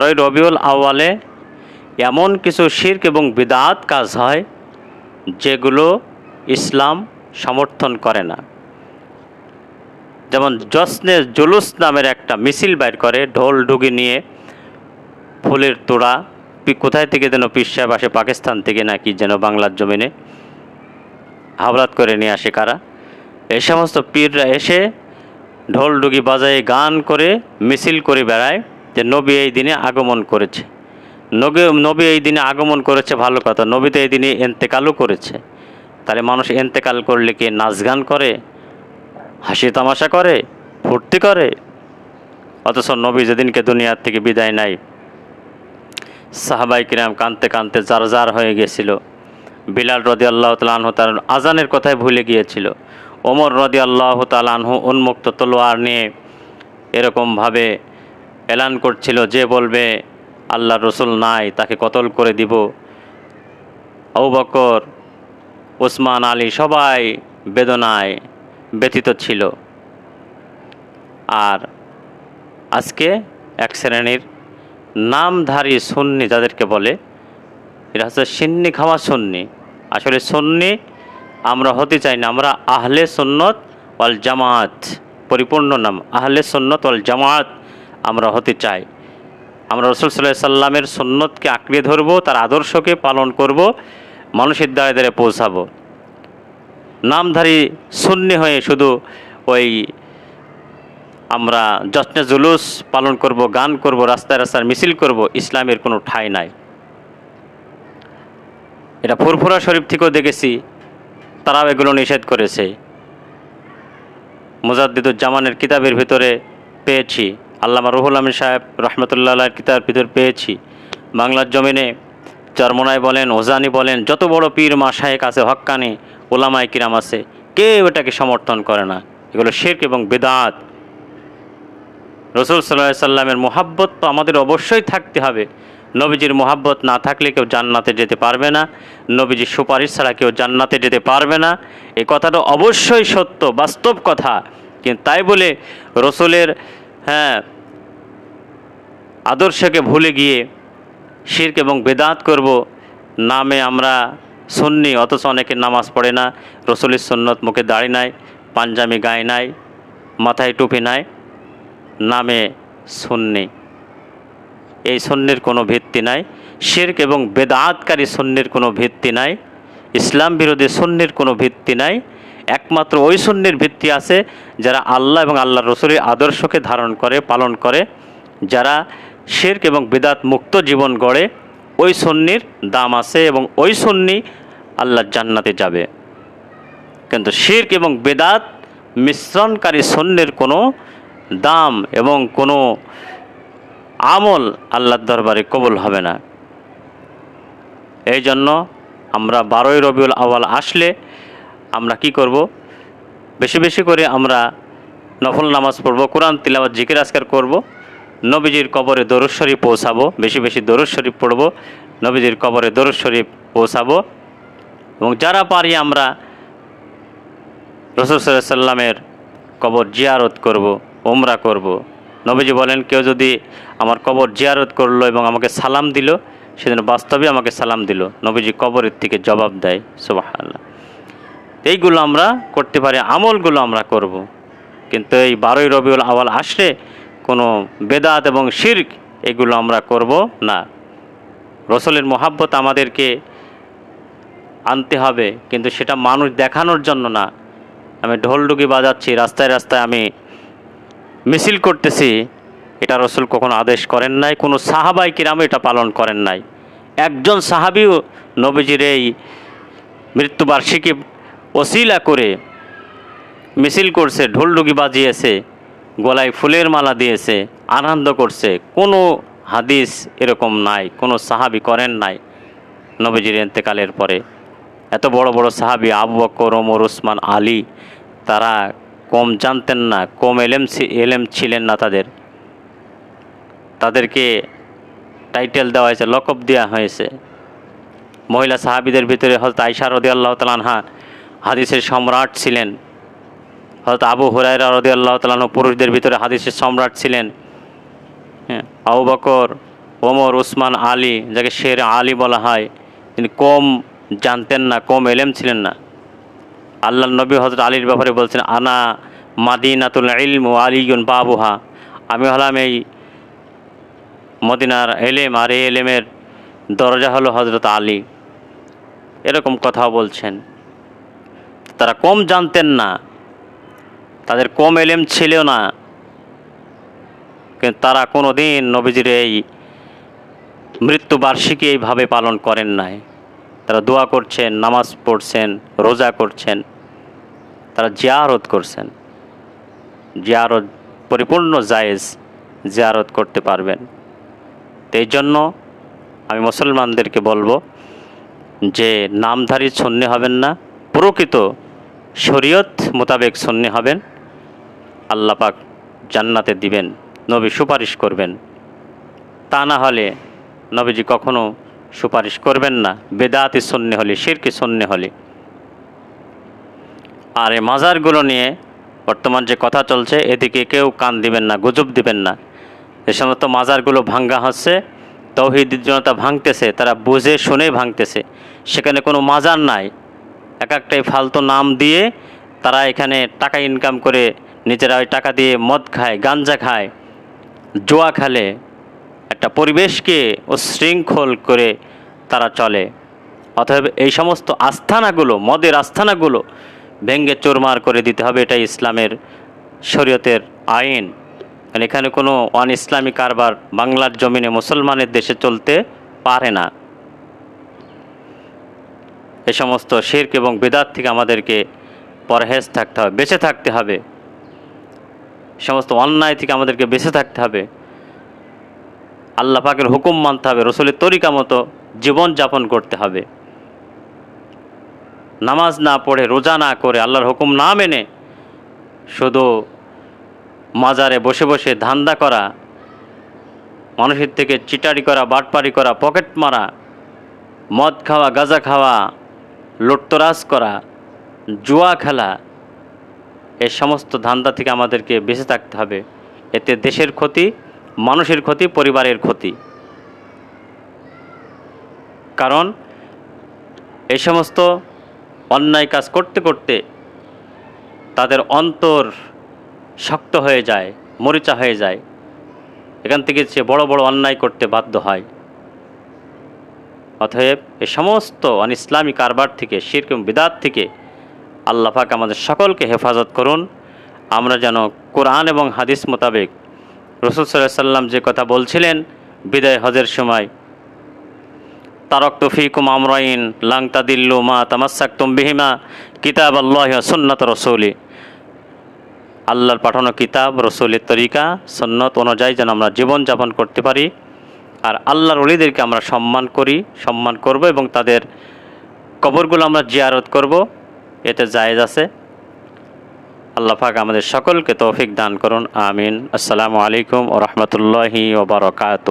বারোই রবিউল আওয়ালে এমন কিছু শির্ক এবং বিদাত কাজ হয় যেগুলো ইসলাম সমর্থন করে না। যেমন জসনে জুলুস নামের একটা মিছিল বাইর করে, ঢোল ঢুকি নিয়ে ফুলের তোড়া কোথায় থেকে যেন পীর সাহেব আসে, পাকিস্তান থেকে নাকি যেন বাংলার জমিনে হাবলাত করে নিয়ে আসে কারা। এই সমস্ত পীররা এসে ঢোল ডুগি বাজায় গান করে, মিছিল করে বেড়ায়। যে নবী এই দিনে আগমন করেছে। নবী নবী এই দিনে আগমন করেছে ভালো কথা, নবী তো এই দিনে এন্তেকালও করেছে। তাহলে মানুষ এন্তেকাল করলে কি নাচ গান করে, হাসি তামাশা করে, ফুর্তি করে? অথচ নবী যেদিনকে দুনিয়ার থেকে বিদায় নেয় সাহাবাই কিরাম কানতে কানতে জার জার হয়ে গেছিল। বিলাল রদি আল্লাহ তালাহু তার আজানের কথায় ভুলে গিয়েছিল। ওমর রদি আল্লাহ তালাহু উন্মুক্ত তলোয়ার নিয়ে এরকমভাবে এলান করছিল যে বলবে, আল্লাহ রসুল নাই, তাকে কতল করে দিব? আবু বকর ওসমান আলী সবাই বেদনায় ব্যথিত ছিল। আর আজকে এক শ্রেণির নামধারী সুন্নি যাদেরকে বলে, এরা হচ্ছে সিন্নি খাওয়া সুন্নি। আসলে সুন্নি আমরা হতে চাই না, আমরা আহলে সুন্নত ওয়াল জামাত, পরিপূর্ণ নাম, আহলে সুন্নত ওয়াল জামাত। আমরা হতে চাই। আমরা রসুল সাল্লাহ সাল্লামের সুন্নতকে আঁকড়ে ধরবো, তার আদর্শকে পালন করব, মানুষের দ্বারে দ্বারে পৌঁছাবো। নামধারী সুন্নি হয়ে শুধু ওই আমরা যত্নে জুলুস পালন করব, গান করব, রাস্তায় রাস্তায় মিছিল করব, ইসলামের কোনো ঠাঁই নাই। এটা ফুরফুরা শরীফ থেকেও দেখেছি, তারাও এগুলো নিষেধ করেছে। মুজাদ্দিদুজ্জামানের কিতাবের ভিতরে পেয়েছি। আল্লামা রুহুল আমিন সাহেব রহমতুল্লাহ কিতাবের ভিতর পেয়েছি। বাংলার জমিনে চরমনায় বলেন, ওজানি বলেন, যত বড় পীর মা শাহেক আছে, হক্কানি ওলামায় কিরাম আছে, কেউ এটাকে সমর্থন করে না। এগুলো শেখ এবং বেদাত। রসুল সাল্লাহ সাল্লামের মোহাব্বত তো আমাদের অবশ্যই থাকতে হবে। নবীজির মোহাব্বত না থাকলে কেউ জান্নাতে যেতে পারবে না। নবীজির সুপারিশ ছাড়া কেউ জান্নাতে যেতে পারবে না। এই কথাটা অবশ্যই সত্য, বাস্তব কথা। কিন্তু তাই বলে রসুলের হ্যাঁ আদর্শকে ভুলে গিয়ে শির্ক এবং বেদাত করব, নামে আমরা সুন্নি, অথচ অনেকে নামাজ পড়ে না, রসুলের সুন্নত মুখে দাড়ি নাই পাঞ্জামি গায়ে নাই, মাথায় টুপি নাই, নামে সুন্নি। এই সন্ন্যের কোনো ভিত্তি নাই, শির্ক এবং বেদাতকারী সন্ন্যের কোনো ভিত্তি নাই, ইসলাম বিরোধী সন্ন্যের কোনো ভিত্তি নাই, একমাত্র ওই সন্ন্যের ভিত্তি আছে যারা আল্লাহ এবং আল্লাহ রসুলের আদর্শকে ধারণ করে, পালন করে, যারা শির্ক এবং বেদাত মুক্ত জীবন গড়ে ওই সন্নির দাম আছে এবং ওই সন্নি আল্লাহর জান্নাতে যাবে। কিন্তু শির্ক এবং বেদাত মিশ্রণকারী সন্ন্যের কোনো দাম এবং কোনো আমল আল্লাহর দরবারে কবুল হবে না। এই জন্য আমরা বারোই রবিউল আওয়াল আসলে আমরা কি করব? বেশি বেশি করে আমরা নফল নামাজ পড়ব, কোরআন তিলাওয়াত, জিকির আজকার করব। নবীজির কবরে দরুদ শরীফ পৌঁছাবো, বেশি বেশি দরুদ শরীফ পড়ব, নবীজির কবরে দরুদ শরীফ পৌঁছাবো। এবং যারা পারি আমরা রসুল সাল্লামের কবর জিয়ারত করব ওমরা করব। নবীজি বলেন, কেউ যদি আমার কবর জিয়ারত করল এবং আমাকে সালাম দিল সেদিন বাস্তবে আমাকে সালাম দিল। নবীজি কবরের থেকে জবাব দেয় সুবাহান্লাহ এইগুলো আমরা করতে পারি, আমলগুলো আমরা করব। কিন্তু এই বারোই রবিউল আওয়াল আসলে কোনো বেদাত এবং শির্ক এগুলো আমরা করব না। রসলের মোহাব্বত আমাদেরকে আনতে হবে, কিন্তু সেটা মানুষ দেখানোর জন্য না। আমি ঢোলডুগি বাজাচ্ছি, রাস্তায় রাস্তায় আমি মিছিল করতেছি। এটা রসুল কখনো আদেশ করেন নাই, কোনো সাহাবাই কিরাম এটা পালন করেন নাই। একজন সাহাবিও নবীজির এই মৃত্যুবার্ষিকী ওসিলা করে মিছিল করছে ঢোলডুগি বাজিয়েছে। গলায় ফুলের মালা দিয়েছে, আনন্দ করছে। কোনো হাদিস এরকম নাই, কোনো সাহাবি করেন নাই নবীজির এন্তেকালের পরে। এত বড় বড় সাহাবি আবু বকর, ওমর, ওসমান, আলী, তারা কম জানতেন না, কম এলেম এলেম ছিলেন না তাদের। তাদেরকে টাইটেল দেওয়া হয়েছে লকব দেওয়া হয়েছে। মহিলা সাহাবিদের ভিতরে হয়তো আইসা রদি আল্লাহ হাদিসের সম্রাট ছিলেন। হয়তো আবু হুরাইরা রদি আল্লাহ তালাহ পুরুষদের ভিতরে হাদিসের সম্রাট ছিলেন। হ্যাঁ আবু বকর, ওমর, উসমান, আলী, যাকে শের আলী বলা হয়, তিনি কম জানতেন না, কম এলেম ছিলেন না। আল্লাহ নবী হজরত আলীর ব্যাপারে বলছেন, আনা মাদিনাতুল ইলম ও আলীগুন বাবুহা। আমি হলাম এই মদিনার এলেম, আর এই এলেমের দরজা হলো হজরত আলী। এরকম কথা বলছেন। তারা কম জানতেন না। তাদের কম এলেম ছিল না। কিন্তু তারা কোনো দিন নবীজির এই মৃত্যুবার্ষিকী এইভাবে পালন করেন নাই। তারা দোয়া করছেন, নামাজ পড়ছেন, রোজা করছেন। তারা জিয়ারত করছেন। জিয়ারত, পরিপূর্ণ জায়েজ জিয়ারত করতে পারবেন। তো এই জন্য আমি মুসলমানদেরকে বলব যে, নামধারী সন্নি হবেন না, প্রকৃত শরীয়ত মোতাবেক সন্নি হবেন। আল্লাহ পাক জান্নাতে দিবেন, নবী সুপারিশ করবেন। তা না হলে নবীজি কখনো সুপারিশ করবেন না। বেদাতি সন্নি হলে, শিরকি সন্নি হলে। আর এই মাজারগুলো নিয়ে বর্তমান যে কথা চলছে, এদিকে কেউ কান দিবেন না, গুজব দিবেন না। যে সমস্ত মাজারগুলো ভাঙ্গা হচ্ছে, তৌহিদ জনতা ভাঙতেছে, তারা বুঝে শুনে ভাঙতেছে। সেখানে কোনো মাজার নাই। এক একটাই ফালতু নাম দিয়ে তারা এখানে টাকা ইনকাম করে নিজেরা ওই টাকা দিয়ে মদ খায়, গাঞ্জা খায়, জোয়া খেলে। একটা পরিবেশকে উশৃঙ্খল করে তারা চলে। অতএব এই সমস্ত আস্থানাগুলো, মদের আস্থানাগুলো ভেঙ্গে চোরমার করে দিতে হবে, এটাই ইসলামের শরীয়তের আইন। কারণ এখানে কোনো অন ইসলামী কারবার বাংলার জমিনে মুসলমানের দেশে চলতে পারে না। এ সমস্ত শির্ক এবং বেদাত থেকে আমাদেরকে পরহেজ থাকতে হবে, বেঁচে থাকতে হবে। সমস্ত অন্যায় থেকে আমাদেরকে বেঁচে থাকতে হবে। আল্লাহ পাকের হুকুম মানতে হবে, রসুলের তরিকা মতো জীবনযাপন করতে হবে। নামাজ না পড়ে, রোজা না করে, আল্লাহর হুকুম না মেনে শুধু মাজারে বসে বসে ধান্দা করা, মানুষের থেকে চিটারি করা, বাটপারি করা, পকেট মারা, মদ খাওয়া, গাঁজা খাওয়া, লুটতরাজ করা, জুয়া খেলা এই সমস্ত ধান্দা থেকে আমাদেরকে বেঁচে থাকতে হবে। এতে দেশের ক্ষতি, মানুষের ক্ষতি, পরিবারের ক্ষতি। কারণ এই সমস্ত অন্যায় কাজ করতে করতে তাদের অন্তর শক্ত হয়ে যায়, মরিচা হয়ে যায়। এখান থেকে সে বড় বড় অন্যায় করতে বাধ্য হয়। অতএব এ সমস্ত অন ইসলামী কারবার থেকে এবং বিদাত থেকে আল্লাহ পাক আমাদের সকলকে হেফাজত করুন। আমরা যেন কোরআন এবং হাদিস মোতাবেক রসুল সাল্লাহ সাল্লাম যে কথা বলছিলেন, বিদায় হজের সময়, তারক তফিকুম আমরাইন লাংতা দিল্লু মা তামাসাক বিহিমা কিতাব আল্লাহ সুন্নত রসৌলি। আল্লাহর পাঠানো কিতাব, রসৌলের তরিকা, সন্নত অনুযায়ী যেন আমরা জীবনযাপন করতে পারি। আর আল্লাহর অলিদেরকে আমরা সম্মান করি, সম্মান করব এবং তাদের কবরগুলো আমরা জিয়ারত করব। এতে জায়েজ আছে। আল্লাহ পাক আমাদের সকলকে তৌফিক দান করুন, আমিন। আসসালামু আলাইকুম ও রহমতুল্লাহি ওবরকাত